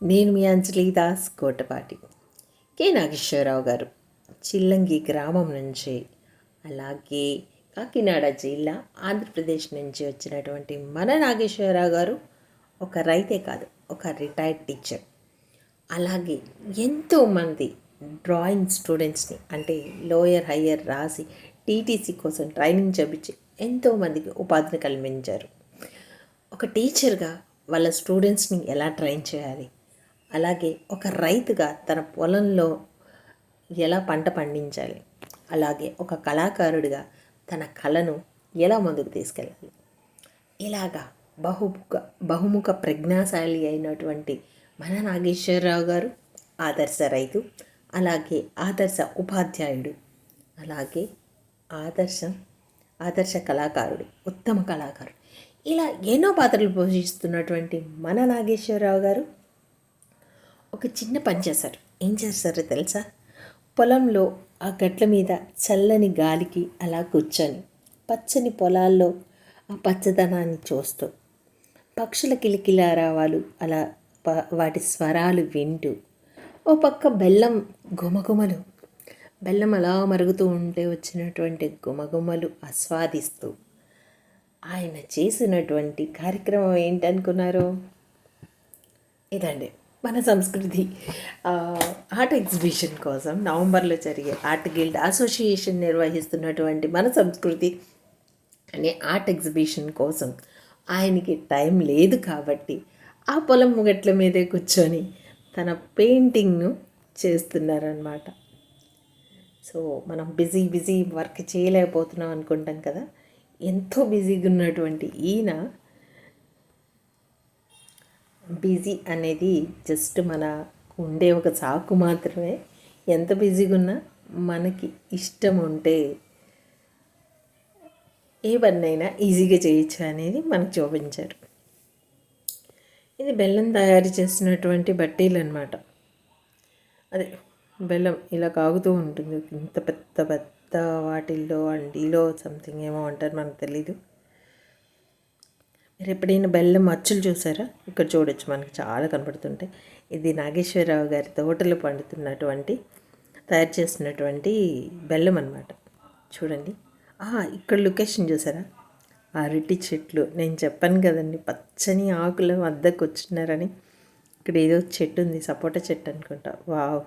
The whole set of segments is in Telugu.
నేను మీ అంజలి దాస్ కోటపాటి. కె. నాగేశ్వరరావు గారు చిల్లంగి గ్రామం నుంచి అలాగే కాకినాడ జిల్లా ఆంధ్రప్రదేశ్ నుంచి వచ్చినటువంటి మన నాగేశ్వరరావు గారు ఒక రైతే కాదు ఒక రిటైర్డ్ టీచర్ అలాగే ఎంతోమంది డ్రాయింగ్ స్టూడెంట్స్ని అంటే లోయర్ హయ్యర్ రాసి టీటీసీ కోసం ట్రైనింగ్ చేపించి ఎంతోమందికి ఉపాధిని కల్పించారు ఒక టీచర్గా వాళ్ళ స్టూడెంట్స్ని ఎలా ట్రైన్ చేయాలి? అలాగే ఒక రైతుగా తన పొలంలో ఎలా పంట పండించాలి? అలాగే ఒక కళాకారుడిగా తన కళను ఎలా ముందుకు తీసుకెళ్ళాలి? ఇలాగా బహుముఖ బహుముఖ ప్రజ్ఞాశాలి అయినటువంటి మన నాగేశ్వరరావు గారు ఆదర్శ రైతు అలాగే ఆదర్శ ఉపాధ్యాయుడు అలాగే ఆదర్శం ఆదర్శ కళాకారుడు ఉత్తమ కళాకారుడు. ఇలా ఎన్నో పాత్రలు పోషిస్తున్నటువంటి మన నాగేశ్వరరావు గారు ఒక చిన్న పని చేశారు. ఏం చేస్తారో తెలుసా? పొలంలో ఆ గట్ల మీద చల్లని గాలికి అలా కూర్చొని పచ్చని పొలాల్లో ఆ పచ్చదనాన్ని చూస్తూ పక్షుల కిలకిలారావాలు అలా వాటి స్వరాలు వింటూ ఓ పక్క బెల్లం గుమగుమలు బెల్లం అలా మరుగుతూ ఉంటే వచ్చినటువంటి గుమగుమలు ఆస్వాదిస్తూ ఆయన చేసినటువంటి కార్యక్రమం ఏంటనుకున్నారు? ఇదండి. మన సంస్కృతి. ఆర్ట్ ఎగ్జిబిషన్ కోసం నవంబర్లో జరిగే ఆర్ట్ గిల్డ్ అసోసియేషన్ నిర్వహిస్తున్నటువంటి మన సంస్కృతి అనే ఆర్ట్ ఎగ్జిబిషన్ కోసం ఆయనకి టైం లేదు కాబట్టి ఆ పొలం ముగట్ల మీదే కూర్చొని తన పెయింటింగ్ను చేస్తున్నారనమాట సో మనం బిజీ బిజీ వర్క్ చేయలేకపోతున్నాం అనుకుంటాం కదా. ఎంతో బిజీగా ఉన్నటువంటి ఈయన బిజీ అనేది జస్ట్ మన ఉండే ఒక సాకు మాత్రమే. ఎంత బిజీగా ఉన్నా మనకి ఇష్టం ఉంటే ఏ పన్నైనా ఈజీగా చేయొచ్చు అనేది మనకు చూపించారు. ఇది బెల్లం తయారు చేసినటువంటి బట్టీలు అనమాట అదే బెల్లం ఇలా కాగుతూ ఉంటుంది. ఇంత పెద్ద పెద్ద వాటిల్లో అండిలో సంథింగ్ ఏమో అంటారు మనకు తెలీదు. ఎప్పుడైనా బెల్లం మచ్చలు చూసారా? ఇక్కడ చూడొచ్చు మనకి చాలా కనపడుతుంటాయి ఇది నాగేశ్వరరావు గారి తోటలో పండుతున్నటువంటి తయారు చేసినటువంటి బెల్లం అనమాట చూడండి. ఇక్కడ లొకేషన్ చూసారా? అరటి చెట్లు. నేను చెప్పాను కదండి పచ్చని ఆకుల వద్దకు వచ్చినారని. ఇక్కడ ఏదో చెట్టు ఉంది సపోటా చెట్టు అనుకుంటా. వావ్.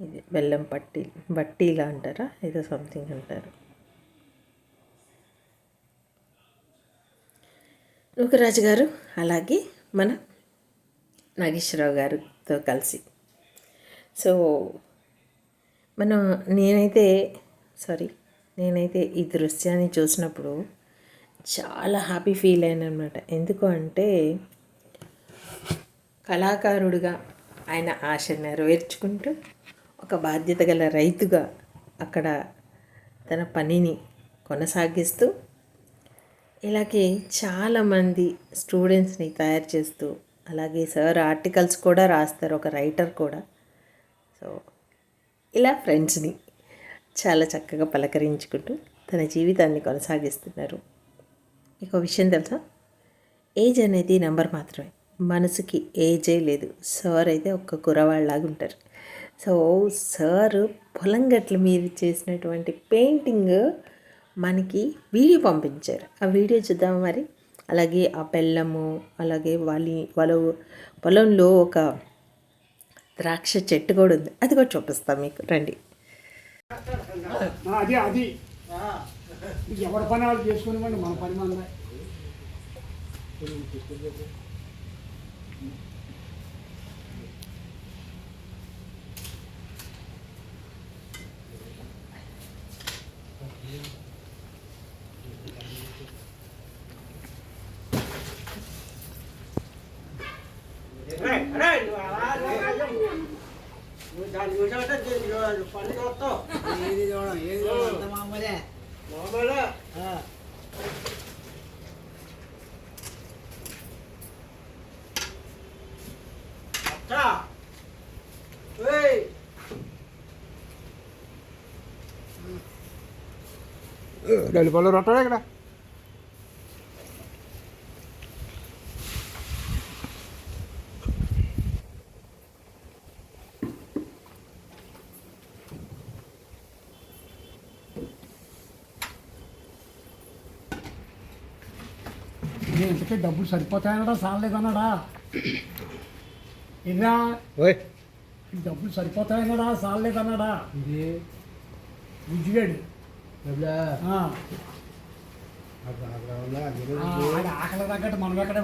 ఇది బెల్లం పట్టి బట్టీలా అంటారా? ఏదో సంథింగ్ అంటారు. నూకరాజు గారు అలాగే మన నాగేశ్వరరావు గారితో కలిసి. సో మనం నేనైతే సారీ నేనైతే ఈ దృశ్యాన్ని చూసినప్పుడు చాలా హ్యాపీ ఫీల్ అయ్యాను అనమాట ఎందుకు అంటే కళాకారుడిగా ఆయన ఆశ నెరవేర్చుకుంటూ ఒక బాధ్యత గల రైతుగా అక్కడ తన పనిని కొనసాగిస్తూ ఇలాగే చాలామంది స్టూడెంట్స్ని తయారు చేస్తూ అలాగే సార్ ఆర్టికల్స్ కూడా రాస్తారు ఒక రైటర్ కూడా. సో ఇలా ఫ్రెండ్స్ని చాలా చక్కగా పలకరించుకుంటూ తన జీవితాన్ని కొనసాగిస్తున్నారు. ఒక విషయం తెలుసా? ఏజ్ అనేది నెంబర్ మాత్రమే. మనసుకి ఏజే లేదు. సార్ అయితే ఒక్క కురవాళ్ళలాగా ఉంటారు. సో సార్ పొలం గట్ల మీద చేసినటువంటి పెయింటింగ్ మనకి వీడియో పంపించారు. ఆ వీడియో చూద్దాం మరి. అలాగే ఆ బెల్లము అలాగే వాలి వాళ్ళ పొలంలో ఒక ద్రాక్ష చెట్టు కూడా ఉంది. అది కూడా చూపిస్తాం మీకు. రండి. అది అది. ఎవరి పని వాళ్ళు చేసుకుని మన పని మంద. ఏది చూడం ఏది చూడం అంత మామూలే ఆ. డల్లి పళ్ళు రొట్టడే ఇక్కడ ఇంతకీ డబ్బులు సరిపోతాయనడా? సాలేదన్నాడా ఇదా డబ్బులు సరిపోతాయనడా? సాలేదన్నాడా ఇది బుజ్జిగాడు. ఆకలి తగ్గట్టు మనం ఎక్కడ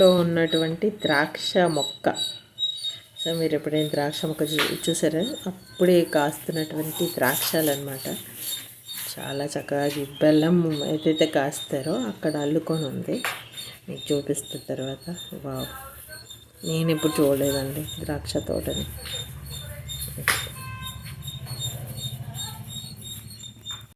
లో ఉన్నటువంటి ద్రాక్ష మొక్క. సో మీరు ఎప్పుడైనా ద్రాక్ష మొక్క చూ చూసారా? అప్పుడే కాస్తున్నటువంటి ద్రాక్షలు అనమాట చాలా చక్కగా బెల్లం ఏదైతే కాస్తారో అక్కడ అల్లుకొని ఉంది. మీకు చూపిస్తున్న తర్వాత వావ్! నేను ఇప్పుడు చూడలేదండి ద్రాక్ష తోటని.